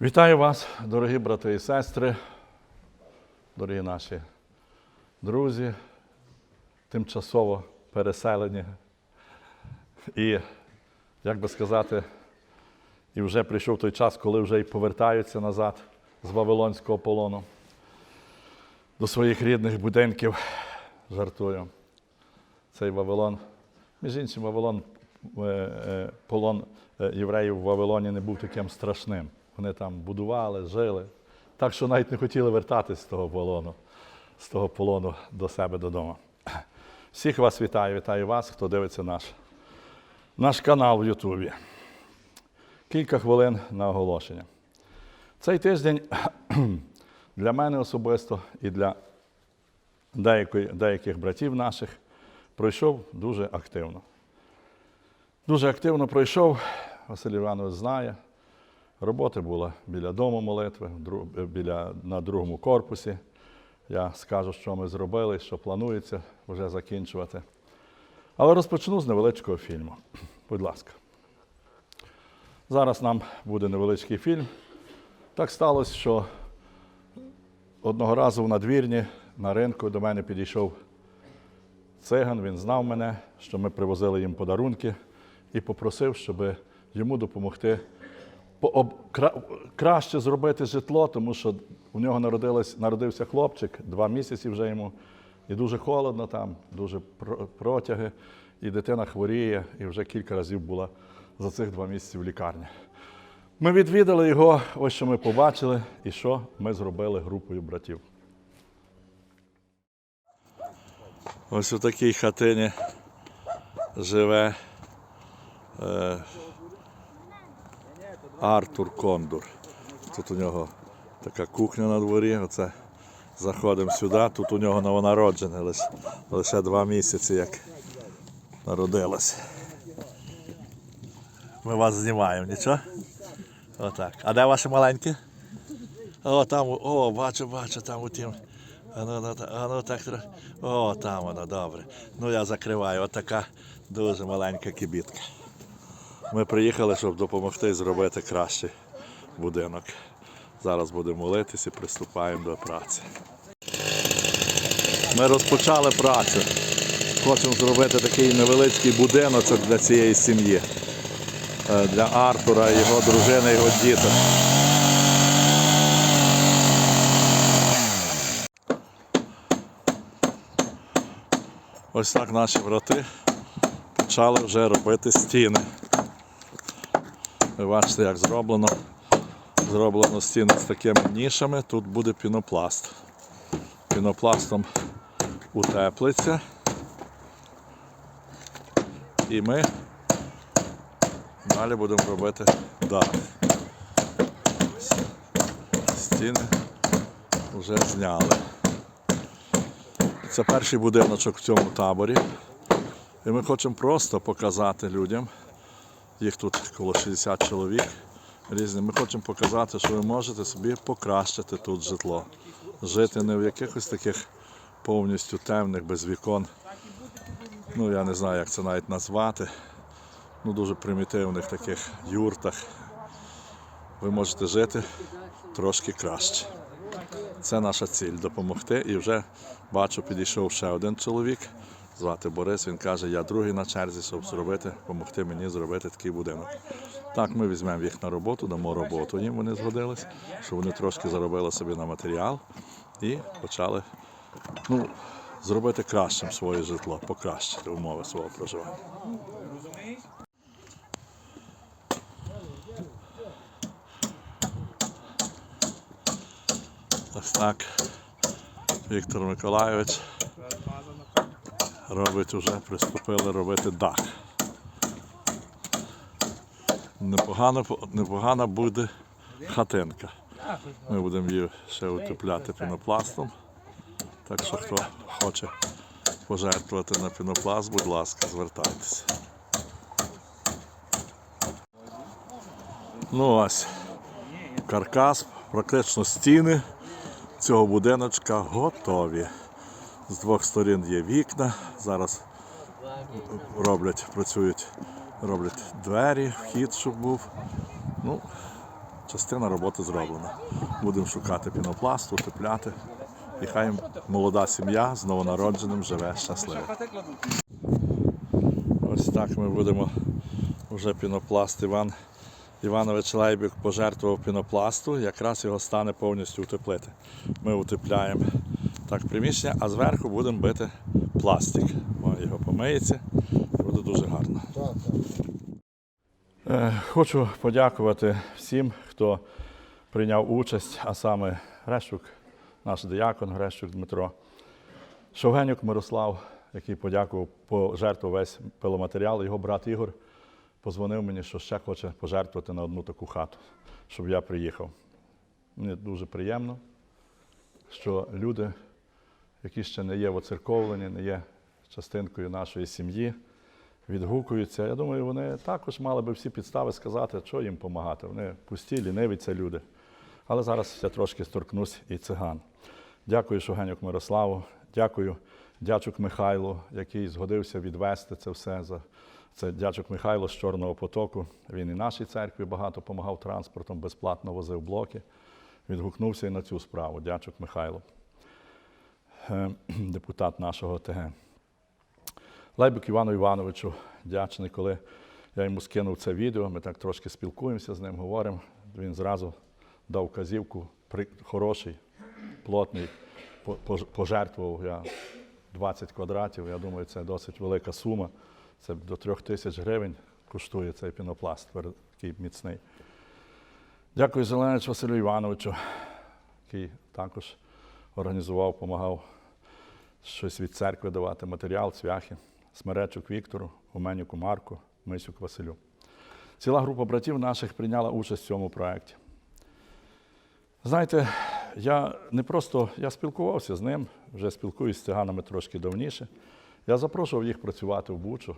Вітаю вас, дорогі брати і сестри, дорогі наші друзі, тимчасово переселені. І, як би сказати, і вже прийшов той час, коли вже й повертаються назад з Вавилонського полону до своїх рідних будинків. Жартую. Цей Вавилон. Між іншим, Вавилон, е, е, полон е, євреїв в Вавилоні не був таким страшним. Вони там будували, жили. Так що навіть не хотіли вертатись з того полону, з того полону до себе додому. Всіх вас вітаю, вітаю вас, хто дивиться наш, наш канал в Ютубі. Кілька хвилин на оголошення. Цей тиждень для мене особисто і для деяких братів наших пройшов дуже активно. Дуже активно пройшов, Василь Іванович знає. Роботи була біля дому молитви, е, біля, на другому корпусі. Я скажу, що ми зробили, що планується вже закінчувати. Але розпочну з невеличкого фільму. Будь ласка. Зараз нам буде невеличкий фільм. Так сталося, що одного разу в надвірні на ринку до мене підійшов циган, він знав мене, що ми привозили їм подарунки і попросив, щоб йому допомогти краще зробити житло, тому що у нього народилось, народився хлопчик, два місяці вже йому, і дуже холодно там, дуже протяги, і дитина хворіє, і вже кілька разів була за цих два місяці в лікарні. Ми відвідали його, ось що ми побачили, і що ми зробили групою братів. Ось у такій хатині живе е, Артур Кондур. Тут у нього така кухня на дворі. Оце заходимо сюди. Тут у нього новонароджене лише, лише два місяці, як народилось. Ми вас знімаємо, нічого? Отак. А де ваші маленькі? О, там, о, бачу, бачу, там у тім. А ну, ну, а ну так О, там воно, добре. Ну я закриваю. От така дуже маленька кібітка. Ми приїхали, щоб допомогти зробити кращий будинок. Зараз будемо молитися і приступаємо до праці. Ми розпочали працю. Хочемо зробити такий невеличкий будиночок для цієї сім'ї. Е, Для Артура, його дружини, його діток. Ось так наші брати почали вже робити стіни. Ви бачите, як зроблено. Зроблено стіни з такими нішами. Тут буде пінопласт. Пінопластом утеплиться. І ми далі будемо робити дах. Стіни вже зняли. Це перший будиночок в цьому таборі. І ми хочемо просто показати людям, їх тут коло 60 чоловік різні. Ми хочемо показати, що ви можете собі покращити тут житло. Жити не в якихось таких повністю темних, без вікон. Ну, я не знаю, як це навіть назвати. Ну, дуже примітивних таких юртах. Ви можете жити трошки краще. Це наша ціль допомогти. І вже бачу, підійшов ще один чоловік. Звати Борис. Він каже, я другий на черзі, щоб зробити, допомогти мені зробити такий будинок. Так, ми візьмемо їх на роботу, дамо роботу їм, вони згодились, щоб вони трошки заробили собі на матеріал і почали ну, зробити кращим своє житло, покращити умови свого проживання. Ось так. Віктор Миколайович робить уже, приступили робити дах. Непогано, непогана буде хатинка. Ми будемо її ще утепляти пінопластом. Так що хто хоче пожертвувати на пінопласт, будь ласка, звертайтеся. Ну ось, каркас, практично стіни цього будиночка готові. З двох сторін є вікна. Зараз роблять, працюють, роблять двері, вхід, щоб був. Ну, частина роботи зроблена. Будемо шукати пінопласт, утепляти. І хай молода сім'я з новонародженим живе щасливо. Ось так ми будемо вже пінопласт Іван Іванович Лейбік пожертвував пінопласту, якраз його стане повністю утеплити. Ми утепляємо так приміщення, а зверху будемо бити пластик. Його помиється, буде дуже гарно. Е, Хочу подякувати всім, хто прийняв участь, а саме Грещук, наш диякон, Грещук Дмитро, Шовгенюк Мирослав, який подякував, пожертвував весь пиломатеріал. Його брат Ігор позвонив мені, що ще хоче пожертвувати на одну таку хату, щоб я приїхав. Мені дуже приємно, що люди, які ще не є воцерковлені, не є частинкою нашої сім'ї, відгукуються. Я думаю, вони також мали би всі підстави сказати, що їм допомагати. Вони пусті, ліниві це люди. Але зараз я трошки сторкнусь і циган. Дякую Шогенюк Мирославу, дякую дячук Михайлу, який згодився відвести це все. За... Це дячук Михайло з Чорного потоку. Він і нашій церкві багато допомагав транспортом, безплатно возив блоки. Відгукнувся і на цю справу. Дячук Михайло, депутат нашого ТГ. Лейбик Івану Івановичу вдячний, коли я йому скинув це відео, ми так трошки спілкуємося з ним, говоримо. Він зразу дав вказівку, хороший, плотний, пожертвував я 20 квадратів. Я думаю, це досить велика сума. Це до трьох тисяч гривень коштує цей пінопласт, такий міцний. Дякую Зеленич Василю Івановичу, який також організував, допомагав щось від церкви давати, матеріал, цвяхи, Смеречук Віктору, Гуменюку Марку, Мисюк Василю. Ціла група братів наших прийняла участь в цьому проєкті. Знаєте, я не просто я спілкувався з ним, вже спілкуюся з циганами трошки давніше. Я запрошував їх працювати в Бучу.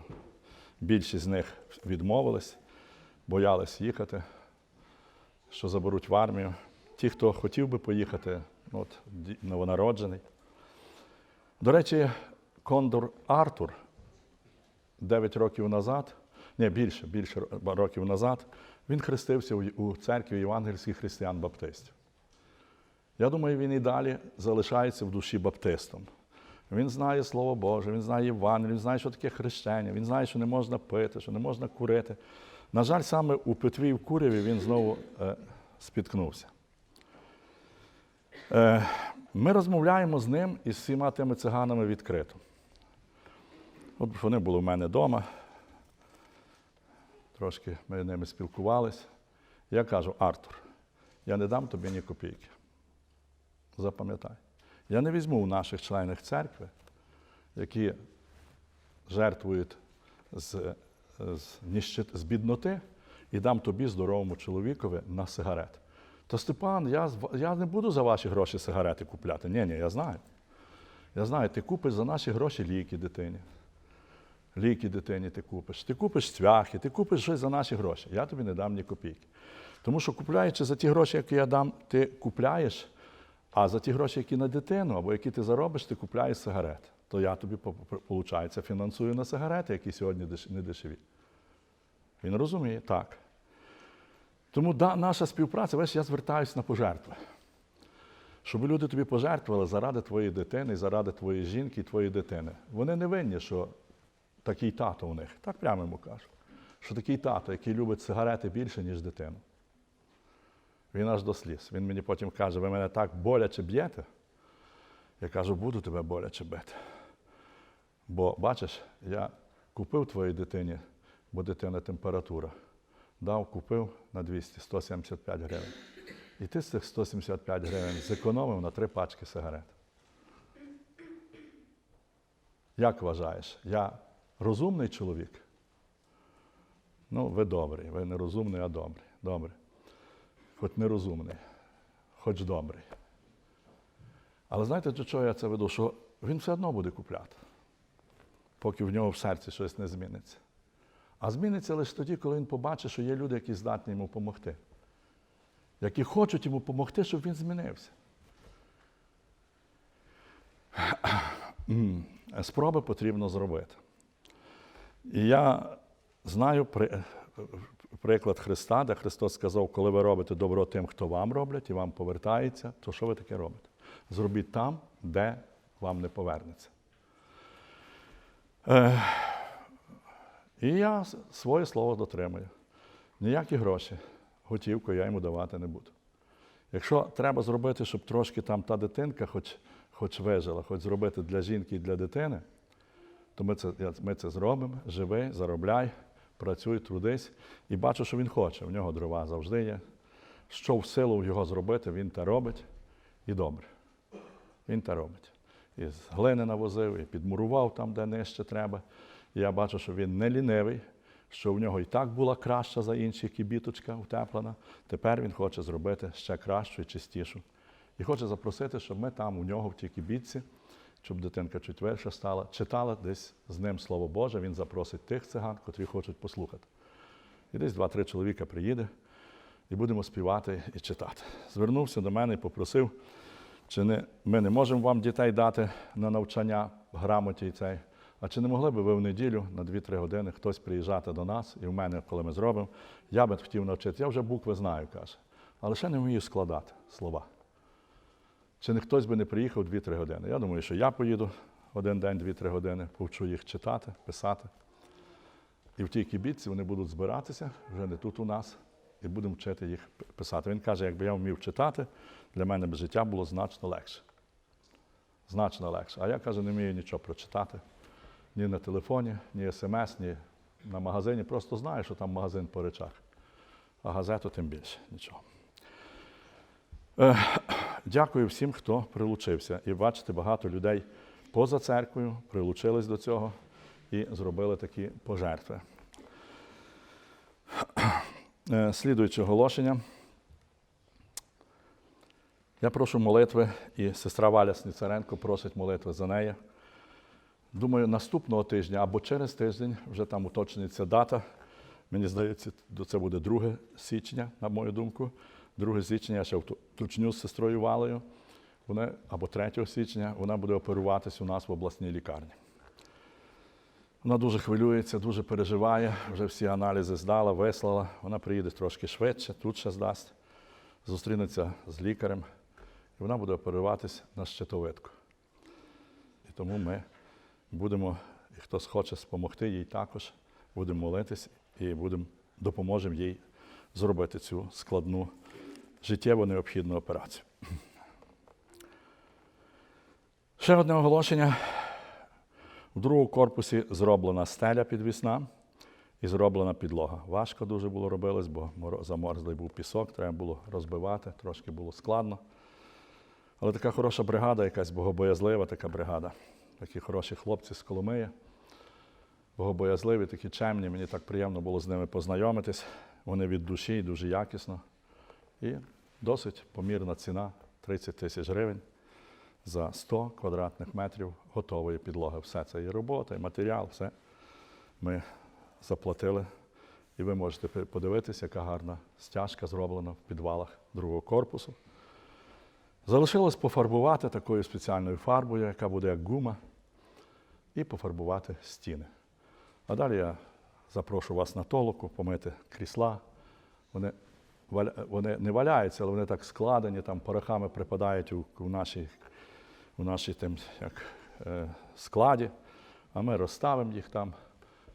Більшість з них відмовились, боялись їхати, що заберуть в армію. Ті, хто хотів би поїхати, ну, от, новонароджений. До речі, Кондор Артур 9 років назад, ні, більше, більше років назад, він хрестився у, церкві євангельських християн-баптистів. Я думаю, він і далі залишається в душі баптистом. Він знає Слово Боже, він знає Євангелію, він знає, що таке хрещення, він знає, що не можна пити, що не можна курити. На жаль, саме у Петві і в Куряві він знову е, спіткнувся. Е, ми розмовляємо з ним і з всіма тими циганами відкрито. От вони були в мене вдома. Трошки ми з ними спілкувалися. Я кажу, Артур, я не дам тобі ні копійки. Запам'ятай. Я не візьму у наших членів церкви, які жертвують з, з, з бідноти, і дам тобі здоровому чоловікові на сигарет. То Степан, я, я не буду за ваші гроші сигарети купляти. Ні, ні, я знаю. Я знаю, ти купиш за наші гроші ліки дитині. Ліки дитині ти купиш, ти купиш цвяхи, ти купиш щось за наші гроші. Я тобі не дам ні копійки. Тому що купляючи за ті гроші, які я дам, ти купляєш, а за ті гроші, які на дитину або які ти заробиш, ти купляєш сигарет. То я тобі, виходить, фінансую на сигарети, які сьогодні не дешеві. Він розуміє, так. Тому да, наша співпраця, бачиш, я звертаюся на пожертви. Щоб люди тобі пожертвували заради твоєї дитини, заради твоєї жінки і твоєї дитини. Вони не винні, що такий тато у них. Так прямо йому кажу. Що такий тато, який любить сигарети більше, ніж дитину. Він аж до сліз. Він мені потім каже, ви мене так боляче б'єте. Я кажу, буду тебе боляче бити. Бо, бачиш, я купив твоїй дитині, бо дитина температура. Дав, купив на 200, 175 гривень. І ти з цих 175 гривень зекономив на три пачки сигарет. Як вважаєш, я розумний чоловік? Ну, ви добрий, ви не розумний, а добрий. Добре. Хоч не розумний, хоч добрий. Але знаєте, до чого я це веду? Що він все одно буде купляти, поки в нього в серці щось не зміниться. А зміниться лише тоді, коли він побачить, що є люди, які здатні йому допомогти, які хочуть йому допомогти, щоб він змінився. Спроби потрібно зробити. І я знаю, при, приклад Христа, де Христос сказав, коли ви робите добро тим, хто вам роблять, і вам повертається, то що ви таке робите? Зробіть там, де вам не повернеться. І я своє слово дотримую. Ніякі гроші, готівку я йому давати не буду. Якщо треба зробити, щоб трошки там та дитинка хоч, хоч вижила, хоч зробити для жінки і для дитини, то ми це, ми це зробимо. Живи, заробляй, працюй, трудись. І бачу, що він хоче. В нього дрова завжди є. Що в силу його зробити, він те робить і добре. Він те робить. І з глини навозив, і підмурував там, де нижче треба. Я бачу, що він не лінивий, що в нього і так була краща за інші кібіточка утеплена. Тепер він хоче зробити ще кращу і чистішу. І хоче запросити, щоб ми там у нього в тій кібітці, щоб дитинка чуть вирша стала, читала десь з ним Слово Боже. Він запросить тих циган, котрі хочуть послухати. І десь два-три чоловіка приїде, і будемо співати і читати. Звернувся до мене і попросив, чи не, ми не можемо вам дітей дати на навчання грамоті цей. А чи не могли б ви в неділю на 2-3 години хтось приїжджати до нас, і в мене, коли ми зробимо, я би хотів навчити. Я вже букви знаю, каже, але ще не вмію складати слова. Чи не хтось би не приїхав 2-3 години? Я думаю, що я поїду один день, 2-3 години, повчу їх читати, писати. І в тій кібітці вони будуть збиратися, вже не тут у нас, і будемо вчити їх писати. Він каже, якби я вмів читати, для мене б життя було значно легше. Значно легше. А я каже, не вмію нічого прочитати. Ні на телефоні, ні смс, ні на магазині. Просто знаю, що там магазин по речах. А газету тим більше нічого. Е, Дякую всім, хто прилучився. І бачите, багато людей поза церквою прилучились до цього і зробили такі пожертви. Е, Слідуюче оголошення. Я прошу молитви, і сестра Валя Сніцаренко просить молитви за неї. Думаю, наступного тижня або через тиждень вже там уточниться дата. Мені здається, це буде 2 січня, на мою думку. 2 січня я ще уточню з сестрою Валею. Вона, або 3 січня вона буде оперуватись у нас в обласній лікарні. Вона дуже хвилюється, дуже переживає, вже всі аналізи здала, вислала. Вона приїде трошки швидше, тут ще здасть, зустрінеться з лікарем, і вона буде оперуватись на щитовидку. І тому ми будемо, хто схоче допомогти їй також, будемо молитись і будемо, допоможемо їй зробити цю складну життєво необхідну операцію. Ще одне оголошення. В другому корпусі зроблена стеля підвісна і зроблена підлога. Важко дуже було робилось, бо замерзлий був пісок, треба було розбивати, трошки було складно. Але така хороша бригада, якась богобоязлива така бригада. Такі хороші хлопці з Коломиї. Богобоязливі, такі чемні. Мені так приємно було з ними познайомитись. Вони від душі і дуже якісно. І досить помірна ціна 30 тисяч гривень за 100 квадратних метрів готової підлоги. Все це і робота, і матеріал, все ми заплатили. І ви можете подивитися, яка гарна стяжка зроблена в підвалах другого корпусу. Залишилось пофарбувати такою спеціальною фарбою, яка буде як гума, і пофарбувати стіни. А далі я запрошу вас на толоку, помити крісла. Вони, вони не валяються, але вони так складені, там порохами припадають у, у нашій, у нашій тим, як, е, складі, а ми розставимо їх там.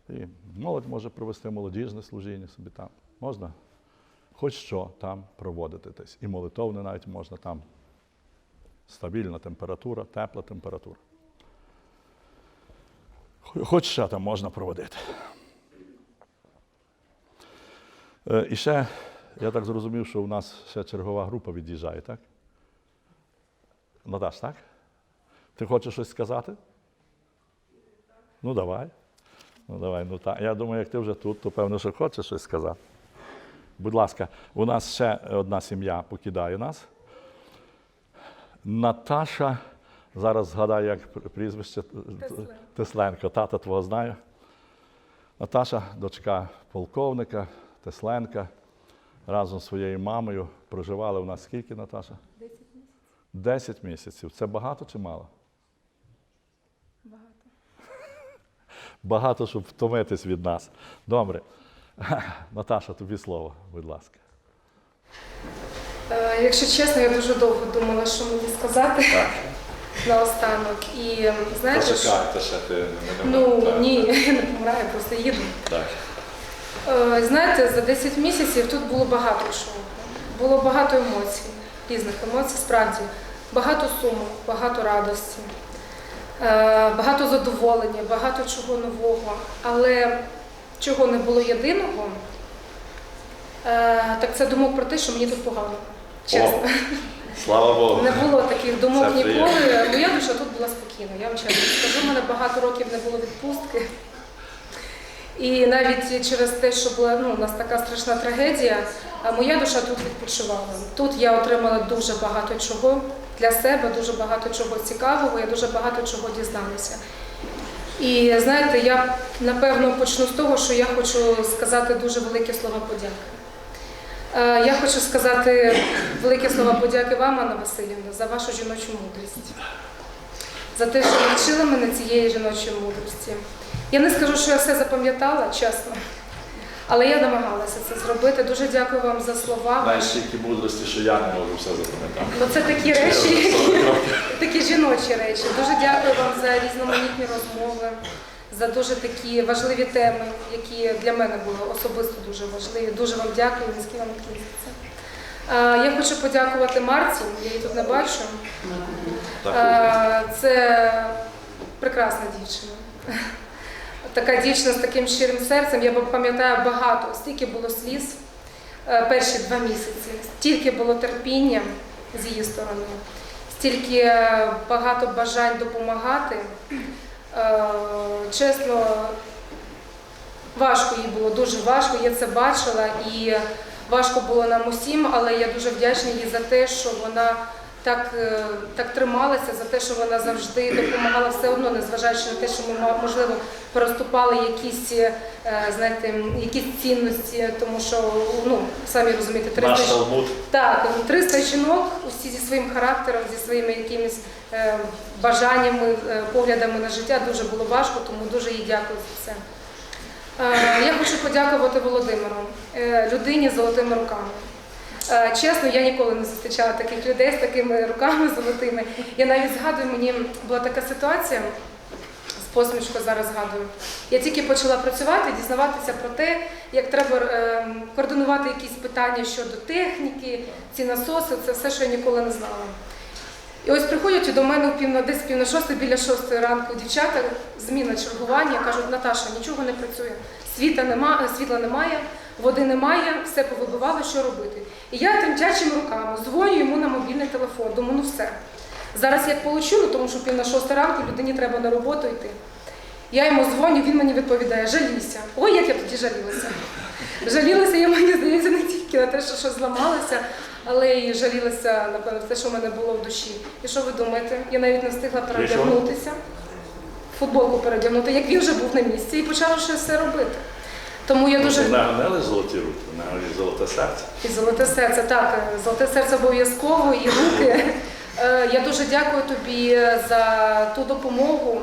І молодь може провести молодіжне служіння собі там. Можна хоч що там проводити. десь. І молитовне навіть можна там. Стабільна температура, тепла температура. Хо- Хоч що там можна проводити. Е, І ще, я так зрозумів, що у нас ще чергова група від'їжджає, так? Наташ, так? Ти хочеш щось сказати? Ну, давай. Ну, давай, ну так. Я думаю, як ти вже тут, то певно, що хочеш щось сказати. Будь ласка, у нас ще одна сім'я покидає нас. Наташа, зараз згадаю, як прізвище Тесленко. Тесленко, тата твого знаю. Наташа, дочка полковника Тесленка, разом з своєю мамою проживали у нас скільки, Наташа? 10 місяців. 10 місяців. Це багато чи мало? Багато. Багато, щоб втомитись від нас. Добре. Наташа, тобі слово, будь ласка. Е, Якщо чесно, я дуже довго думала, що мені сказати Так. наостанок. І знаєте, що... Ще ти не ну так, ні, я не помираю, просто їду. Так. Е, Знаєте, за 10 місяців тут було багато чого. Було багато емоцій, різних емоцій, справді. Багато суму, багато радості, е, багато задоволення, багато чого нового. Але чого не було єдиного, е, так це думок про те, що мені тут погано. Чесно. О, слава Богу. Не було таких думок Це приємно. ніколи. Моя душа тут була спокійна. Я вам чесно скажу, у мене багато років не було відпустки. І навіть через те, що була ну, у нас така страшна трагедія, а моя душа тут відпочивала. Тут я отримала дуже багато чого для себе, дуже багато чого цікавого, я дуже багато чого дізналася. І знаєте, я напевно почну з того, що я хочу сказати дуже великі слова подяки. Е, Я хочу сказати великі слова подяки вам, Анна Васильівна, за вашу жіночу мудрість, за те, що навчили мене цієї жіночої мудрості. Я не скажу, що я все запам'ятала, чесно, але я намагалася це зробити. Дуже дякую вам за слова. Знаєш, стільки мудрості, що я не можу все запам'ятати. Бо це такі речі, вже 40 які років. такі жіночі речі. Дуже дякую вам за різноманітні розмови, за дуже такі важливі теми, які для мене були особисто дуже важливі. Дуже вам дякую, низький вам клініться. Я хочу подякувати Марці, я її тут не бачу. Це прекрасна дівчина. Така дівчина з таким щирим серцем. Я пам'ятаю багато, стільки було сліз е, перші два місяці, стільки було терпіння з її сторони, стільки е, багато бажань допомагати. Е, Чесно, важко їй було, дуже важко, я це бачила і важко було нам усім, але я дуже вдячна їй за те, що вона так, е, так трималася, за те, що вона завжди допомагала все одно, незважаючи на те, що ми можливо переступали якісь, е, знаєте, якісь цінності, тому що ну самі розумієте, 300 Наш так, 300 жінок, усі зі своїм характером, зі своїми якимись е, бажаннями, поглядами на життя дуже було важко, тому дуже їй дякую за це. Е, я хочу подякувати Володимиру, людині з золотими руками. Е, чесно, я ніколи не зустрічала таких людей з такими руками золотими. Я навіть згадую, мені була така ситуація. З посмішкою зараз згадую. Я тільки почала працювати, дізнаватися про те, як треба е, координувати якісь питання щодо техніки, ці насоси, це все, що я ніколи не знала. І ось приходять до мене в пів на десь пів на шостої, біля шостої ранку дівчата, зміна чергування, кажуть, Наташа, нічого не працює, нема, світла немає, води немає, все повибивало, що робити. І я тремтячими руками дзвоню йому на мобільний телефон, думаю, ну все. Зараз як получу, ну, тому що пів на шостої ранку людині треба на роботу йти. Я йому дзвоню, він мені відповідає, жалійся. Ой, як я тоді жалілася. Жалілася я, мені здається, не тільки на те, що щось зламалося, але і жалілася, напевно, в те, що в мене було в душі. І що ви думаєте? Я навіть не встигла передягнутися, футболку передягнути, як він вже був на місці, і почала ще все робити. Тому я дуже Дуже... Золоті руки, не золоте серце. і золоте серце, так, е, золоте серце обов'язково і руки. Е, Я дуже дякую тобі за ту допомогу,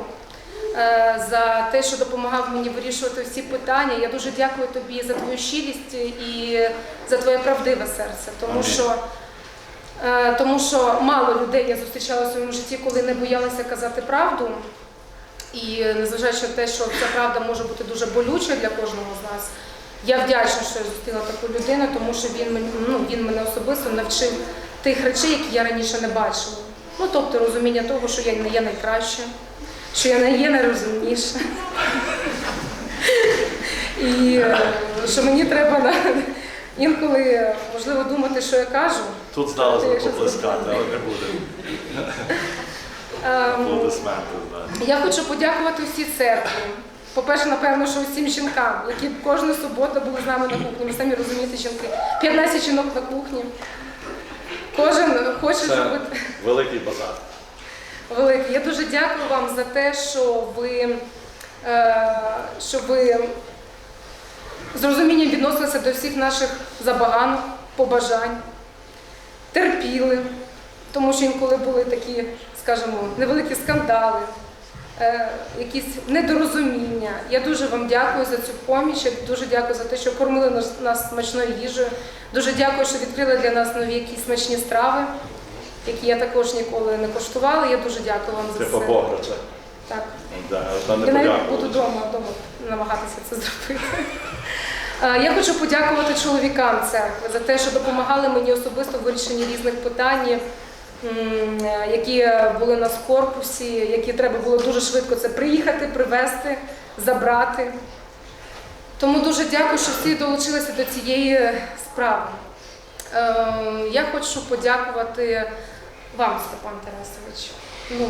е, за те, що допомагав мені вирішувати всі питання. Я дуже дякую тобі за твою щирість і за твоє правдиве серце, тому Амінь. що. е, Тому що мало людей я зустрічала в своєму житті, коли не боялися казати правду. І незважаючи на те, що ця правда може бути дуже болюча для кожного з нас, я вдячна, що я зустріла таку людину, тому що він мені ну, він мене особисто навчив тих речей, які я раніше не бачила. Ну тобто розуміння того, що я не є найкраща, що я не є найрозумніша. І е, що мені треба інколи можливо думати, що я кажу. Тут здалося поплескати, але не буде. Ем, Аплодисменти. Я хочу подякувати всій церкві. По-перше, напевно, що всім жінкам, які кожну суботу були з нами на кухні. Ви самі розумієте, жінки. 15 жінок на кухні. Кожен хоче Це зробити великий базар. великий. Я дуже дякую вам за те, що ви, е, що ви з розумінням відносилися до всіх наших забаганок, побажань, терпіли, тому що інколи були такі, скажімо, невеликі скандали. е, якісь недорозуміння. Я дуже вам дякую за цю поміч. Я дуже дякую за те, що кормили нас, смачною їжею. Дуже дякую, що відкрили для нас нові якісь смачні страви, які я також ніколи не коштувала. Я дуже дякую вам за Це це. побограча. Так. Да, Я навіть буду вдома, вдома намагатися це зробити. Е, Я хочу подякувати чоловікам церкви за те, що допомагали мені особисто в вирішенні різних питань, які були у нас в корпусі, які треба було дуже швидко це приїхати, привезти, забрати. Тому дуже дякую, що всі долучилися до цієї справи. Е, Я хочу подякувати вам, Степан Тарасович. Ну,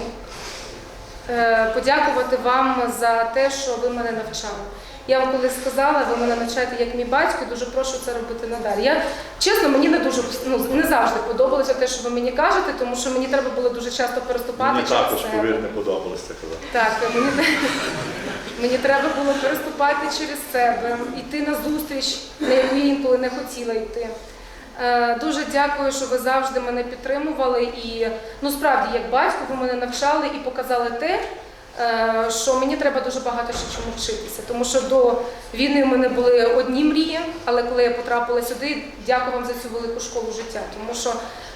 е, подякувати вам за те, що ви мене навчали. Я вам колись сказала, ви мене навчаєте як мій батько, дуже прошу це робити надалі. Я чесно, мені не дуже ну, не завжди подобалося те, що ви мені кажете, тому що мені треба було дуже часто переступати. Мені через також, повір, не подобалось це казати. Так, мені, мені треба було переступати через себе, йти на зустріч, на яку я інколи не хотіла йти. Е, Дуже дякую, що ви завжди мене підтримували. І ну справді, як батько, ви мене навчали і показали те, що мені треба дуже багато ще чому вчитися. Тому що до війни в мене були одні мрії, але коли я потрапила сюди, дякую вам за цю велику школу життя. Тому що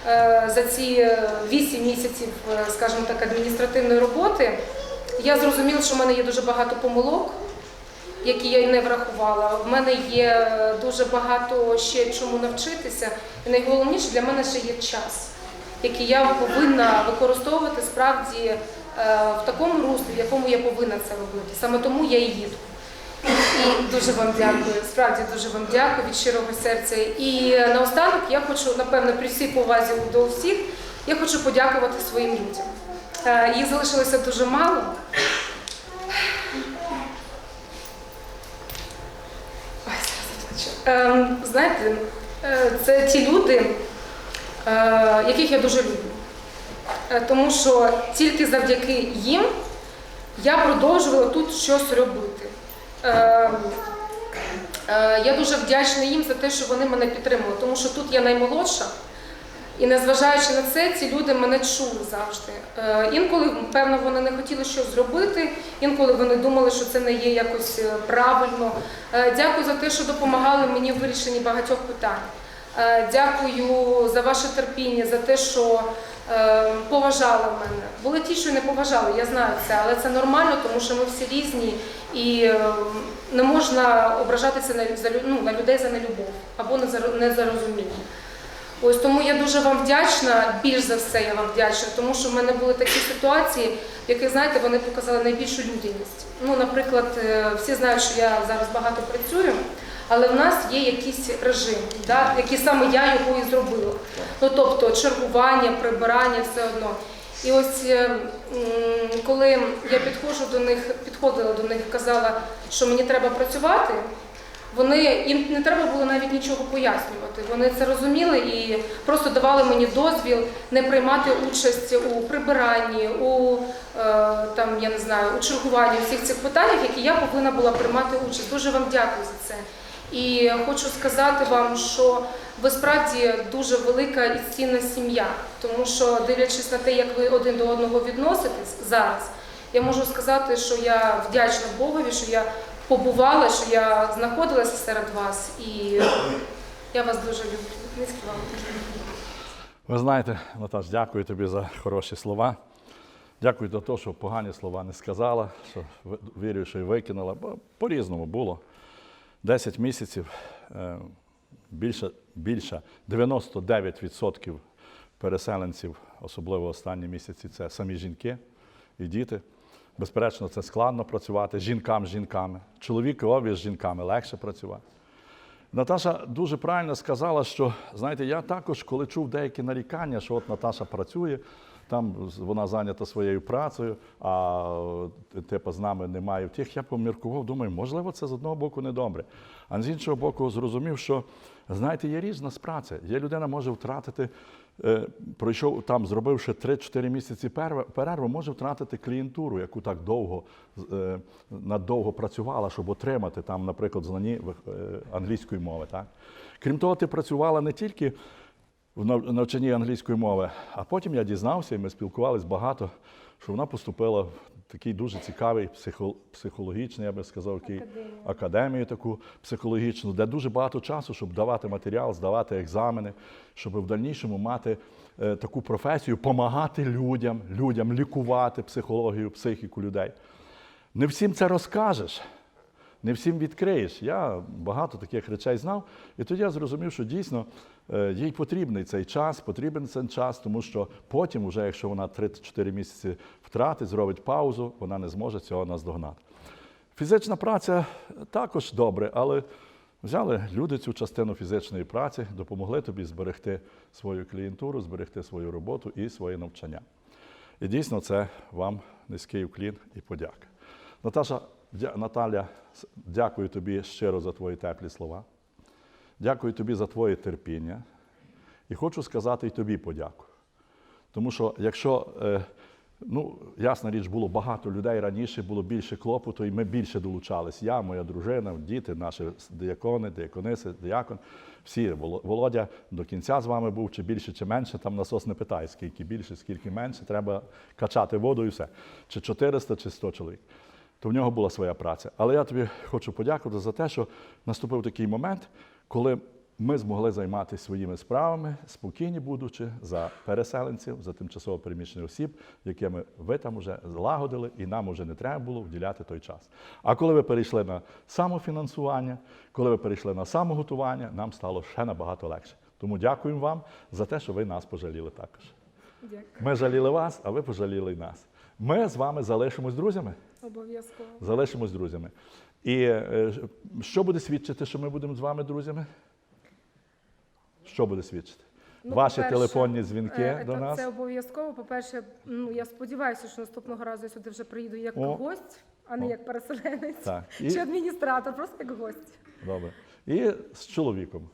е, за ці вісім місяців, е, скажімо так, адміністративної роботи. Я зрозуміла, що в мене є дуже багато помилок, які я й не врахувала. В мене є е, дуже багато ще чому навчитися. І найголовніше для мене ще є час, який я повинна використовувати справді е, в такому руслі, в якому я повинна це робити. Саме тому я і їду. І дуже вам дякую. Справді дуже вам дякую від щирого серця. І е, наостанок я хочу, напевно, при всій повазі до всіх, я хочу подякувати своїм людям. Е, Їх залишилося дуже мало. Ем, Знаєте, е, це ті люди, е, яких я дуже люблю. Е, Тому що тільки завдяки їм я продовжувала тут щось робити. Е, е, Я дуже вдячна їм за те, що вони мене підтримали, тому що тут я наймолодша. І незважаючи на це, ці люди мене чули завжди. Інколи, певно, вони не хотіли щось зробити, інколи вони думали, що це не є якось правильно. Дякую за те, що допомагали мені в вирішенні багатьох питань. Дякую за ваше терпіння, за те, що поважали мене. Були ті, що не поважали, я знаю це, але це нормально, тому що ми всі різні і е, не можна ображатися на, ну, на людей за нелюбов або не за, не за розуміння. Ось тому я дуже вам вдячна. Більш за все я вам вдячна, тому що в мене були такі ситуації, в яких знаєте, вони показали найбільшу людяність. Ну, наприклад, е, всі знають, що я зараз багато працюю, але в нас є якийсь режим, да, який саме я його і зробила. Ну тобто чергування, прибирання, все одно. І ось е, коли я підходжу до них, підходила до них, казала, що мені треба працювати. Вони їм не треба було навіть нічого пояснювати. Вони це розуміли і просто давали мені дозвіл не приймати участь у прибиранні, у е, там я не знаю, у чергуванні всіх цих питаннях, які я повинна була приймати участь. Дуже вам дякую за це. І хочу сказати вам, що ви справді дуже велика і цінна сім'я, тому що дивлячись на те, як ви один до одного відноситесь зараз, я можу сказати, що я вдячна Богові, що я побувала, що я знаходилася серед вас, і я вас дуже люблю. Вам. Ви знаєте, Наташ, дякую тобі за хороші слова. Дякую за те, що погані слова не сказала, що вірю, що і викинула. Бо по-різному було. 10 місяців, е, більше, більше 99% переселенців, особливо останні місяці, це самі жінки і діти. Безперечно, це складно працювати жінкам з жінками. Чоловікові з жінками легше працювати. Наташа дуже правильно сказала, що знаєте, я також, коли чув деякі нарікання, що от Наташа працює, там вона зайнята своєю працею, а типу, з нами немає втіх, я поміркував, думаю, можливо, це з одного боку недобре. А з іншого боку, зрозумів, що знаєте, є різна праця. Є людина може втратити, е, пройшов там, зробивши 3-4 місяці перерву, може втратити клієнтуру, яку так довго е, надовго працювала, щоб отримати там, наприклад, знання е, англійської мови. Так? Крім того, ти працювала не тільки в нав- навчанні англійської мови, а потім я дізнався, і ми спілкувалися багато, що вона поступила в такий дуже цікавий психологічний, я би сказав, Академію. академію таку психологічну, де дуже багато часу, щоб давати матеріал, здавати екзамени, щоб в дальнішому мати е, таку професію, допомагати людям, людям лікувати психологію, психіку людей. Не всім це розкажеш, не всім відкриєш. Я багато таких речей знав, і тоді я зрозумів, що дійсно їй потрібний цей час, потрібен цей час, тому що потім, уже якщо вона 3-4 місяці втратить, зробить паузу, вона не зможе цього наздогнати. Фізична праця також добре, але взяли люди цю частину фізичної праці, допомогли тобі зберегти свою клієнтуру, зберегти свою роботу і своє навчання. І дійсно це вам низький уклін і подяка. Наташа, Наталя, дякую тобі щиро за твої теплі слова. Дякую тобі за твоє терпіння. І хочу сказати і тобі подяку. Тому що якщо, е, ну, ясна річ, було багато людей раніше, було більше клопоту, і ми більше долучались. Я, моя дружина, діти, наші діякони, діякониси, діякон, всі. Володя до кінця з вами був, чи більше, чи менше, там насос не питає, скільки більше, скільки менше, треба качати воду і все. Чи 400, чи 100 чоловік. То в нього була своя праця. Але я тобі хочу подякувати за те, що наступив такий момент, коли ми змогли займатися своїми справами, спокійні будучи за переселенців, за тимчасово переміщених осіб, якими ви там вже злагодили, і нам вже не треба було вділяти той час. А коли ви перейшли на самофінансування, коли ви перейшли на самоготування, нам стало ще набагато легше. Тому дякуємо вам за те, що ви нас пожаліли також. Дякую. Ми жаліли вас, а ви пожаліли нас. Ми з вами залишимось друзями. Обов'язково. Залишимось друзями. І е, що буде свідчити, що ми будемо з вами друзями? Що буде свідчити? Ну, Ваші телефонні дзвінки е, до нас. Це обов'язково. По-перше, ну я сподіваюся, що наступного разу я сюди вже приїду як О. гость, а не О. як переселенець Так. І- чи адміністратор, просто як гость. Добре. І з чоловіком.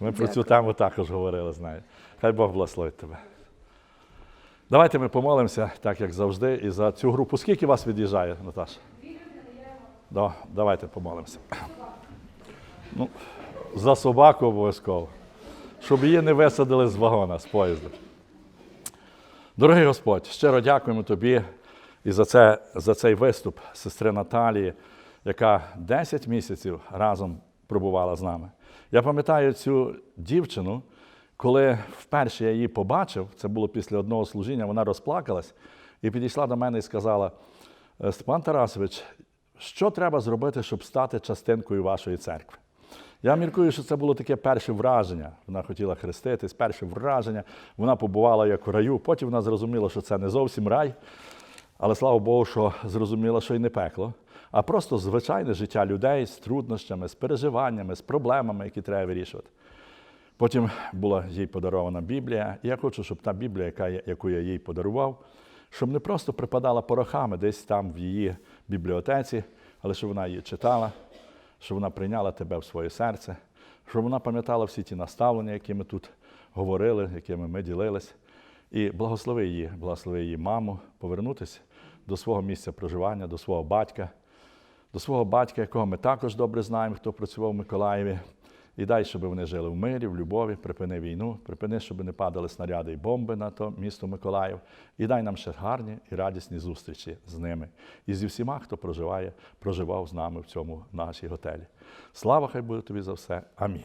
Ми про цю Дякую. тему також говорили, знаєте. Хай Бог благословить тебе. Давайте ми помолимося, так як завжди, і за цю групу. Скільки вас від'їжджає, Наташа? Да, давайте помолимося. Ну, за собаку обов'язково. Щоб її не висадили з вагона, з поїзда. Дорогий Господь, щиро дякуємо Тобі і за, це, за цей виступ сестри Наталії, яка 10 місяців разом пробувала з нами. Я пам'ятаю цю дівчину, коли вперше я її побачив, це було після одного служіння, вона розплакалась і підійшла до мене і сказала: «Е, Степан Тарасович, що треба зробити, щоб стати частинкою вашої церкви? Я міркую, що це було таке перше враження. Вона хотіла хреститись, перше враження. Вона побувала як у раю. Потім вона зрозуміла, що це не зовсім рай, але слава Богу, що зрозуміла, що й не пекло, а просто звичайне життя людей з труднощами, з переживаннями, з проблемами, які треба вирішувати. Потім була їй подарована Біблія, я хочу, щоб та Біблія, яку я їй подарував, щоб не просто припадала порохами десь там в її бібліотеці, але щоб вона її читала, щоб вона прийняла тебе в своє серце, щоб вона пам'ятала всі ті наставлення, які ми тут говорили, якими ми ділились. І благослови її, благослови її маму повернутися до свого місця проживання, до свого батька, до свого батька, якого ми також добре знаємо, хто працював в Миколаєві. І дай, щоб вони жили в мирі, в любові, припини війну, припини, щоб не падали снаряди і бомби на то місто Миколаїв. І дай нам ще гарні і радісні зустрічі з ними і зі всіма, хто проживає, проживав з нами в цьому нашій готелі. Слава хай буде тобі за все. Амінь.